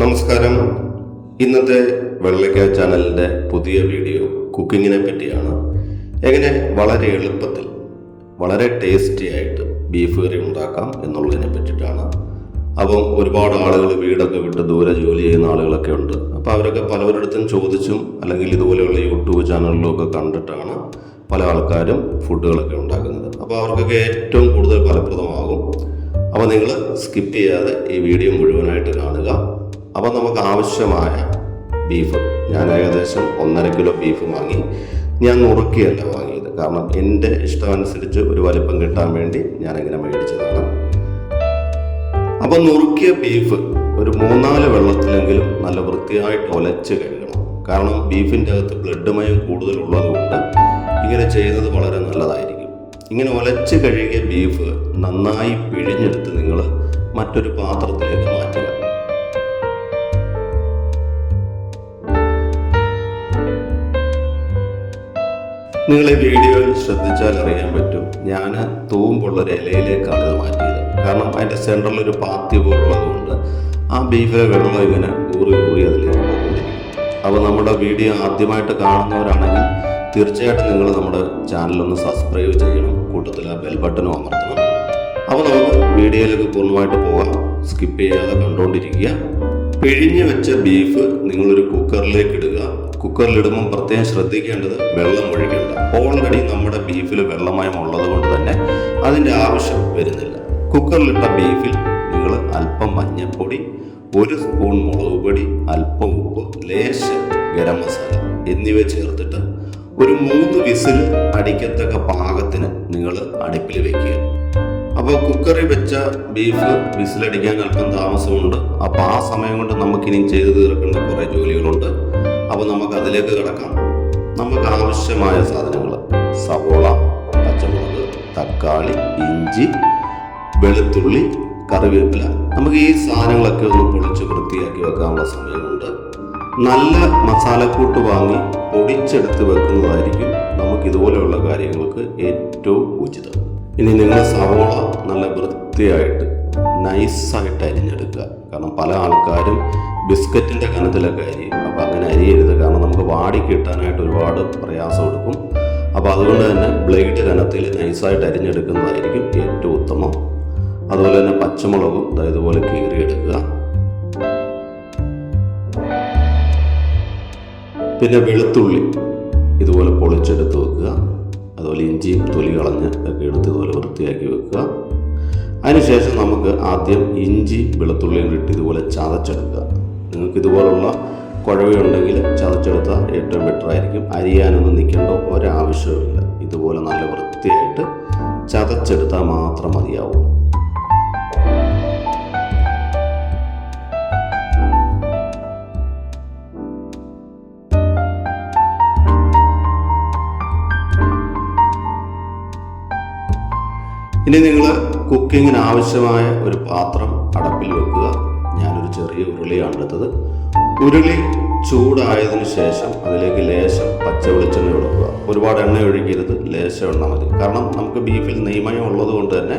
നമസ്കാരം. ഇന്നത്തെ വെള്ളക്ക ചാനലിന്റെ പുതിയ വീഡിയോ കുക്കിങ്ങിനെ പറ്റിയാണ്. എങ്ങനെ വളരെ എളുപ്പത്തിൽ വളരെ ടേസ്റ്റി ആയിട്ട് ബീഫ് കറി ഉണ്ടാക്കാം എന്നുള്ളതിനെ പറ്റിയിട്ടാണ്. അപ്പം ഒരുപാട് ആളുകൾ വീടൊക്കെ വിട്ട് ദൂരെ ജോലി ചെയ്യുന്ന ആളുകളൊക്കെ ഉണ്ട്. അപ്പോൾ അവരൊക്കെ പലവരിടത്തും ചോദിച്ചും അല്ലെങ്കിൽ ഇതുപോലെയുള്ള യൂട്യൂബ് ചാനലിലും ഒക്കെ കണ്ടിട്ടാണ് പല ആൾക്കാരും ഫുഡുകളൊക്കെ ഉണ്ടാക്കുന്നത്. അപ്പോൾ അവർക്കൊക്കെ ഏറ്റവും കൂടുതൽ ഫലപ്രദമാകും. അപ്പോൾ നിങ്ങൾ സ്കിപ്പ് ചെയ്യാതെ ഈ വീഡിയോ മുഴുവനായിട്ട് കാണുക. അപ്പോൾ നമുക്ക് ആവശ്യമായ ബീഫ് ഞാൻ ഏകദേശം ഒന്നര കിലോ ബീഫ് വാങ്ങി. ഞാൻ നുറുക്കിയല്ല വാങ്ങിയത്. കാരണം എന്റെ ഇഷ്ടമനുസരിച്ച് ഒരു വലിപ്പം കിട്ടാൻ വേണ്ടി ഞാൻ അങ്ങനെ മേടിച്ചതാണ്. അപ്പോൾ നുറുക്കിയ ബീഫ് ഒരു മൂന്നാൽ വെള്ളത്തിലെങ്കിലും നല്ല വൃത്തിയായിട്ട് ഒലച്ച് കഴുകണം. കാരണം ബീഫിന്റെ അകത്ത് ബ്ലഡ് മയം കൂടുതലുള്ളതുകൊണ്ട് ഇങ്ങനെ ചെയ്യുന്നത് വളരെ നല്ലതായിരിക്കും. ഇങ്ങനെ ഒലച്ച് കഴുകിയ ബീഫ് നന്നായി പിഴിഞ്ഞെടുത്ത് നിങ്ങൾ മറ്റൊരു പാത്രത്തിലേക്ക് മാറ്റുക. നിങ്ങൾ ഈ വീഡിയോയിൽ ശ്രദ്ധിച്ചാൽ അറിയാൻ പറ്റും. ഞാൻ തൂമ്പുള്ള ഒരു ഇലയിലേക്കാണ് ഇത് മാറ്റിയത്. കാരണം അതിന്റെ സെന്ററിൽ ഒരു പാത്തി പോലുള്ളതുകൊണ്ട് ആ ബീഫിലെ വെള്ളം ഇങ്ങനെ ഊറി ഊറി അതിലേക്ക് പോയിക്കൊണ്ടിരിക്കും. അപ്പോൾ നമ്മുടെ വീഡിയോ ആദ്യമായിട്ട് കാണുന്നവരാണെങ്കിൽ തീർച്ചയായിട്ടും നിങ്ങൾ നമ്മുടെ ചാനലൊന്ന് സബ്സ്ക്രൈബ് ചെയ്യണം. കൂട്ടത്തിൽ ആ ബെൽ ബട്ടനും അമർത്തണം. അപ്പോൾ നമുക്ക് വീഡിയോയിലേക്ക് പൂർണമായിട്ട് പോകാം. സ്കിപ്പ് ചെയ്യാതെ കണ്ടുകൊണ്ടിരിക്കുക പിഴിഞ്ഞ് വെച്ച ബീഫ് നിങ്ങളൊരു കുക്കറിലേക്ക് ഇടുക. കുക്കറിലിടുമ്പോൾ പ്രത്യേകം ശ്രദ്ധിക്കേണ്ടത് വെള്ളം ഒഴിക്കേണ്ട. ഓൾറെഡി നമ്മുടെ ബീഫിൽ വെള്ളമയം ഉള്ളത് കൊണ്ട് തന്നെ അതിന്റെ ആവശ്യം വരുന്നില്ല. കുക്കറിലിട്ട ബീഫിൽ നിങ്ങൾ അല്പം മഞ്ഞൾപ്പൊടി ഒരു സ്പൂൺ മുളക് പൊടി അല്പം ഉപ്പ് ലേശം ഗരം മസാല എന്നിവ ചേർത്തിട്ട് ഒരു മൂന്ന് വിസിൽ അടിക്കത്തക്ക പാകത്തിന് നിങ്ങൾ അടുപ്പിൽ വെക്കുക. അപ്പോൾ കുക്കറിൽ വെച്ച ബീഫ് വിസിലടിക്കാൻ അല്പം താമസമുണ്ട്. അപ്പോൾ ആ സമയം കൊണ്ട് നമുക്കിനി ചെയ്തു തീർക്കേണ്ട കുറേ ജോലികളുണ്ട്. അപ്പോൾ നമുക്ക് അതിലേക്ക് കിടക്കാം. നമുക്ക് ആവശ്യമായ സാധനങ്ങൾ സവോള പച്ചമുളക് തക്കാളി ഇഞ്ചി വെളുത്തുള്ളി കറിവേപ്പില. നമുക്ക് ഈ സാധനങ്ങളൊക്കെ ഒന്ന് പൊളിച്ച് വൃത്തിയാക്കി വെക്കാനുള്ള സമയമുണ്ട്. നല്ല മസാലക്കൂട്ട് വാങ്ങി പൊടിച്ചെടുത്ത് വെക്കുന്നതായിരിക്കും നമുക്ക് ഇതുപോലെയുള്ള കാര്യങ്ങൾക്ക് ഏറ്റവും ഉചിതം. ഇനി നിങ്ങൾ സവോള നല്ല വൃത്തിയായിട്ട് നൈസായിട്ട് അരിഞ്ഞെടുക്കുക. കാരണം പല ആൾക്കാരും ബിസ്ക്കറ്റിന്റെ കനത്തിലൊക്കെ അരിയും അപ്പോൾ അങ്ങനെ അരിയരുത്. കാരണം നമുക്ക് വാടി കിട്ടാനായിട്ട് ഒരുപാട് പ്രയാസം എടുക്കും. അപ്പോൾ അതുകൊണ്ട് തന്നെ ബ്ലേഡ് കനത്തിൽ നൈസായിട്ട് അരിഞ്ഞെടുക്കുന്നതായിരിക്കും ഏറ്റവും ഉത്തമം. അതുപോലെ തന്നെ പച്ചമുളകും ഇതുപോലെ കീറിയെടുക്കുക. പിന്നെ വെളുത്തുള്ളി ഇതുപോലെ പൊളിച്ചെടുത്ത് വെക്കുക. അതുപോലെ ഇഞ്ചിയും തൊലി കളഞ്ഞ് ഒക്കെ എടുത്ത് ഇതുപോലെ വൃത്തിയാക്കി വെക്കുക. അതിനുശേഷം നമുക്ക് ആദ്യം ഇഞ്ചി വെളുത്തുള്ളിയും ഇട്ട് ഇതുപോലെ ചതച്ചെടുക്കുക. നിങ്ങൾക്ക് ഇതുപോലുള്ള കുഴവയുണ്ടെങ്കിൽ ചതച്ചെടുത്താൽ ഏറ്റവും ബെറ്റർ ആയിരിക്കും. അരിയാനൊന്നും നിൽക്കേണ്ട ഒരാവശ്യവുമില്ല. ഇതുപോലെ നല്ല വൃത്തിയായിട്ട് ചതച്ചെടുത്താൽ മാത്രം മതിയാവും. ഇനി നിങ്ങൾ കുക്കിങ്ങിന് ആവശ്യമായ ഒരു പാത്രം അടപ്പിൽ വെക്കുക. ഞാനൊരു ചെറിയ ഉരുളിയാണ് എടുത്തത്. ഉരുളി ചൂടായതിനു ശേഷം അതിലേക്ക് ലേശം പച്ച വെളിച്ചെണ്ണ കൊടുക്കുക ഒരുപാട് എണ്ണ ഒഴിക്കരുത് ലേശം എണ്ണ മതി. കാരണം നമുക്ക് ബീഫിൽ നെയ്മയം ഉള്ളത് കൊണ്ട് തന്നെ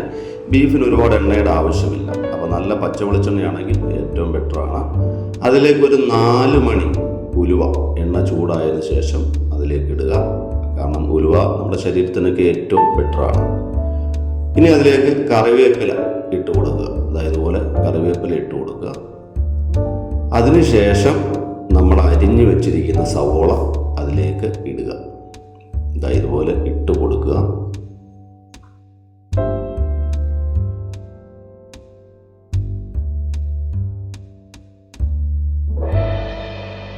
ബീഫിന് ഒരുപാട് എണ്ണയുടെ ആവശ്യമില്ല. അപ്പോൾ നല്ല പച്ച വെളിച്ചെണ്ണയാണെങ്കിൽ ഏറ്റവും ബെറ്ററാണ് അതിലേക്ക് ഒരു നാല് മണി ഉലുവ എണ്ണ ചൂടായതിനു ശേഷം അതിലേക്ക് ഇടുക. കാരണം ഉലുവ നമ്മുടെ ശരീരത്തിനൊക്കെ ഏറ്റവും ബെറ്ററാണ് ഇനി അതിലേക്ക് കറിവേപ്പില ഇട്ട് കൊടുക്കുക. അതായത് പോലെ കറിവേപ്പില ഇട്ട് കൊടുക്കുക. അതിനുശേഷം നമ്മൾ അരിഞ്ഞു വെച്ചിരിക്കുന്ന സവോള അതിലേക്ക് ഇടുക. ഇതാ ഇതുപോലെ ഇട്ട് കൊടുക്കുക.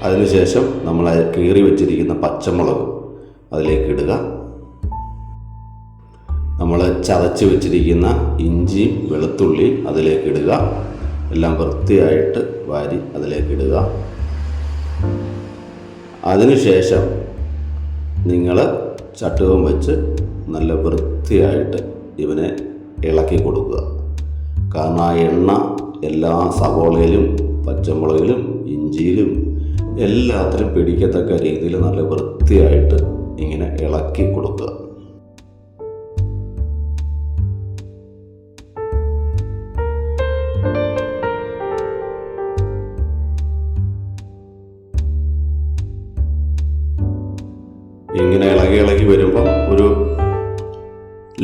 അതിനുശേഷം നമ്മൾ കീറി വെച്ചിരിക്കുന്ന പച്ചമുളക് അതിലേക്ക് ഇടുക. ചതച്ച് വെച്ചിരിക്കുന്ന ഇഞ്ചിയും വെളുത്തുള്ളിയും അതിലേക്ക് ഇടുക എല്ലാം വൃത്തിയായിട്ട് വാരി അതിലേക്ക് ഇടുക അതിനുശേഷം നിങ്ങൾ ചട്ടുകം വെച്ച് നല്ല വൃത്തിയായിട്ട് ഇവനെ ഇളക്കി കൊടുക്കുക. കാരണം ആ എണ്ണ എല്ലാ സവോളയിലും പച്ചമുളകിലും ഇഞ്ചിയിലും എല്ലാത്തിലും പിടിക്കത്തക്ക രീതിയിൽ നല്ല വൃത്തിയായിട്ട് ഇങ്ങനെ ഇളക്കി കൊടുക്കുക. ഇങ്ങനെ ഇളകി ഇളകി വരുമ്പോൾ ഒരു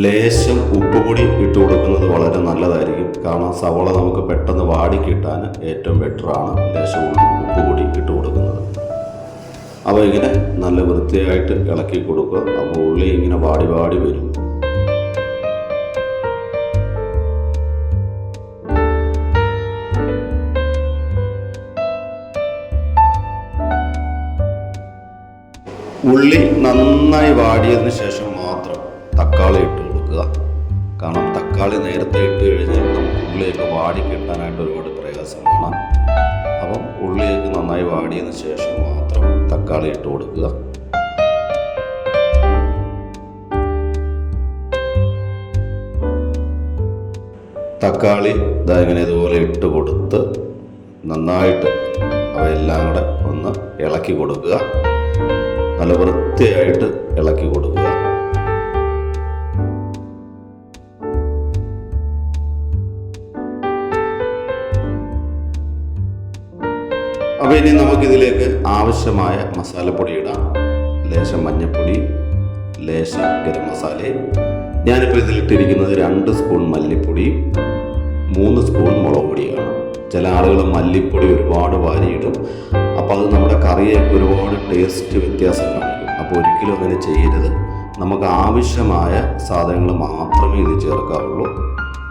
ലേശം ഉപ്പ് പൊടി ഇട്ട് കൊടുക്കുന്നത് വളരെ നല്ലതായിരിക്കും. കാരണം സവോള നമുക്ക് പെട്ടെന്ന് വാടി കിട്ടാൻ ഏറ്റവും ബെറ്ററാണ് ലേശം ഉപ്പ് പൊടി ഇട്ട് കൊടുക്കുന്നത്. അപ്പോൾ ഇങ്ങനെ നല്ല വൃത്തിയായിട്ട് ഇളക്കി കൊടുക്കുക. അപ്പോൾ ഉള്ളി ഇങ്ങനെ വാടി വാടി വരും. ഉള്ളി നന്നായി വാടിയതിന് ശേഷം മാത്രം തക്കാളി ഇട്ട് കൊടുക്കുക. കാരണം തക്കാളി നേരത്തെ ഇട്ട് കഴിഞ്ഞാൽ നമുക്ക് ഉള്ളിയൊക്കെ വാടി കിട്ടാനായിട്ട് ഒരുപാട് പ്രയാസം പ്രയാസമാണ് അപ്പം ഉള്ളിയൊക്കെ നന്നായി വാടിയതിന് ശേഷം മാത്രം തക്കാളി ഇട്ട് കൊടുക്കുക. തക്കാളി ഇതാ ഇങ്ങനെ ഇതുപോലെ ഇട്ട് കൊടുത്ത് നന്നായിട്ട് അവയെല്ലാം കൂടെ ഒന്ന് ഇളക്കി കൊടുക്കുക. നല്ല വൃത്തിയായിട്ട് ഇളക്കി കൊടുക്കുക. അപ്പോൾ ഇനി നമുക്കിതിലേക്ക് ആവശ്യമായ മസാലപ്പൊടി ഇടാം. ലേശം മഞ്ഞൾപ്പൊടി ലേശം ഗരം മസാലയും ഞാനിപ്പോൾ ഇതിലിട്ടിരിക്കുന്നത് രണ്ട് സ്പൂൺ മല്ലിപ്പൊടി മൂന്ന് സ്പൂൺ മുളക് പൊടിയാണ്. ചില ആളുകൾ മല്ലിപ്പൊടി ഒരുപാട് വാരിയിടും. അപ്പോൾ അത് നമ്മുടെ കറിയൊക്കെ ഒരുപാട് ടേസ്റ്റ് വ്യത്യാസം കാണിക്കും അപ്പോൾ ഒരിക്കലും അങ്ങനെ ചെയ്യരുത്. നമുക്ക് ആവശ്യമായ സാധനങ്ങൾ മാത്രമേ ഇത് ചേർക്കാറുള്ളൂ.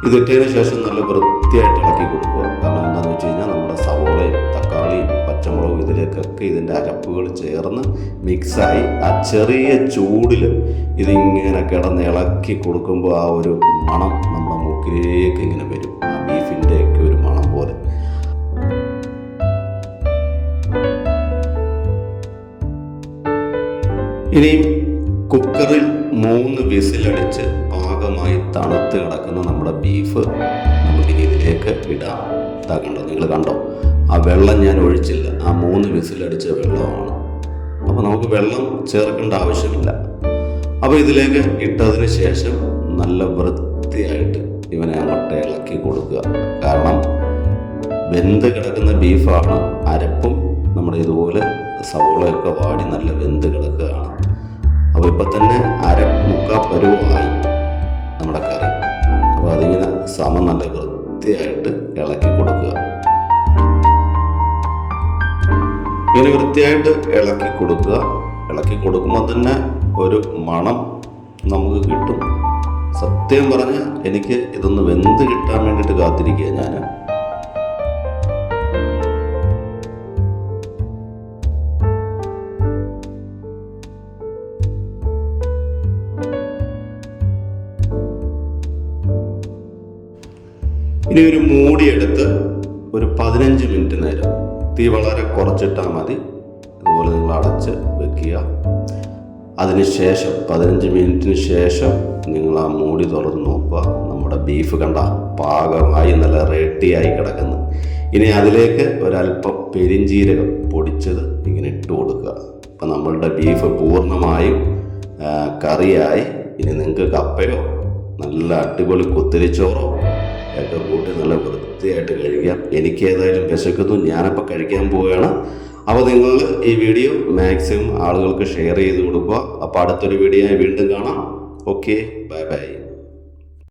ഇത് ഇട്ടതിന് ശേഷം നല്ല വൃത്തിയായിട്ട് ഇളക്കി കൊടുക്കുക. കാരണം എന്താണെന്ന് വെച്ച് കഴിഞ്ഞാൽ നമ്മുടെ സവോളയും തക്കാളിയും പച്ചമുളകും ഇതിലേക്കൊക്കെ ഇതിന്റെ അരപ്പുകൾ ചേർന്ന് മിക്സായി ആ ചെറിയ ചൂടിൽ ഇതിങ്ങനെ കിടന്ന് ഇളക്കി കൊടുക്കുമ്പോൾ ആ ഒരു മണം നമ്മുടെ മൂക്കിലേക്ക് ഇങ്ങനെ വരും. ആ ബീഫിന്റെയൊക്കെ ഒരു മണം. ഇനിയും കുക്കറിൽ മൂന്ന് വിസിലടിച്ച് പാകമായി തണുത്ത് കിടക്കുന്ന നമ്മുടെ ബീഫ് നമുക്കിനി ഇതിലേക്ക് ഇടാം. ഇതാ കണ്ടോ നിങ്ങൾ കണ്ടോ? ആ വെള്ളം ഞാൻ ഒഴിച്ചില്ല. ആ മൂന്ന് വിസിലടിച്ച വെള്ളമാണ്. അപ്പോൾ നമുക്ക് വെള്ളം ചേർക്കേണ്ട ആവശ്യമില്ല. അപ്പോൾ ഇതിലേക്ക് ഇട്ടതിന് ശേഷം നല്ല വൃത്തിയായിട്ട് ഇവനെ അങ്ങോട്ട് ഇളക്കി കൊടുക്കുക. കാരണം വെന്ത് കിടക്കുന്ന ബീഫാണ് അരപ്പും നമ്മുടെ ഇതുപോലെ സവോളയൊക്കെ വാടി നല്ല വെന്ത് കിടക്കുകയാണ്. ഇപ്പം തന്നെ അര മുക്കാൽ പരുവായി നമ്മുടെ കറി. അപ്പോൾ അതിങ്ങനെ സമം നല്ല വൃത്തിയായിട്ട് ഇളക്കി കൊടുക്കുക. ഇങ്ങനെ വൃത്തിയായിട്ട് ഇളക്കി കൊടുക്കുക. ഇളക്കി കൊടുക്കുമ്പോൾ തന്നെ ഒരു മണം നമുക്ക് കിട്ടും. സത്യം പറഞ്ഞാൽ എനിക്ക് ഇതൊന്ന് വെന്ത് കിട്ടാൻ വേണ്ടിയിട്ട് കാത്തിരിക്കുക ഞാൻ ഇനി ഒരു മൂടിയെടുത്ത് ഒരു പതിനഞ്ച് മിനിറ്റ് നേരം തീ വളരെ കുറച്ചിട്ടാൽ മതി. അതുപോലെ നിങ്ങൾ അടച്ച് വെക്കുക. അതിനുശേഷം പതിനഞ്ച് മിനിറ്റിന് ശേഷം നിങ്ങൾ ആ മൂടി തുറന്ന് നോക്കുക. നമ്മുടെ ബീഫ് കണ്ട പാകമായി നല്ല റെഡിയായി കിടക്കുന്നു. ഇനി അതിലേക്ക് ഒരല്പം പെരിഞ്ചീരകം പൊടിച്ചത് ഇങ്ങനെ ഇട്ട് കൊടുക്കുക. അപ്പം നമ്മളുടെ ബീഫ് പൂർണമായും കറിയായി. ഇനി നിങ്ങൾക്ക് കപ്പയോ നല്ല അടിപൊളി കുത്തിരിച്ചോറോ ഒക്കെ കൂട്ടി നല്ല വൃത്തിയായിട്ട് കഴിക്കാം എനിക്ക് ഏതായാലും വിശക്കുന്നു. ഞാനപ്പോൾ കഴിക്കാൻ പോവുകയാണ്. അപ്പോൾ നിങ്ങൾ ഈ വീഡിയോ മാക്സിമം ആളുകൾക്ക് ഷെയർ ചെയ്ത് കൊടുക്കുക. അപ്പോൾ അടുത്തൊരു വീഡിയോ വീണ്ടും കാണാം. Okay bye bye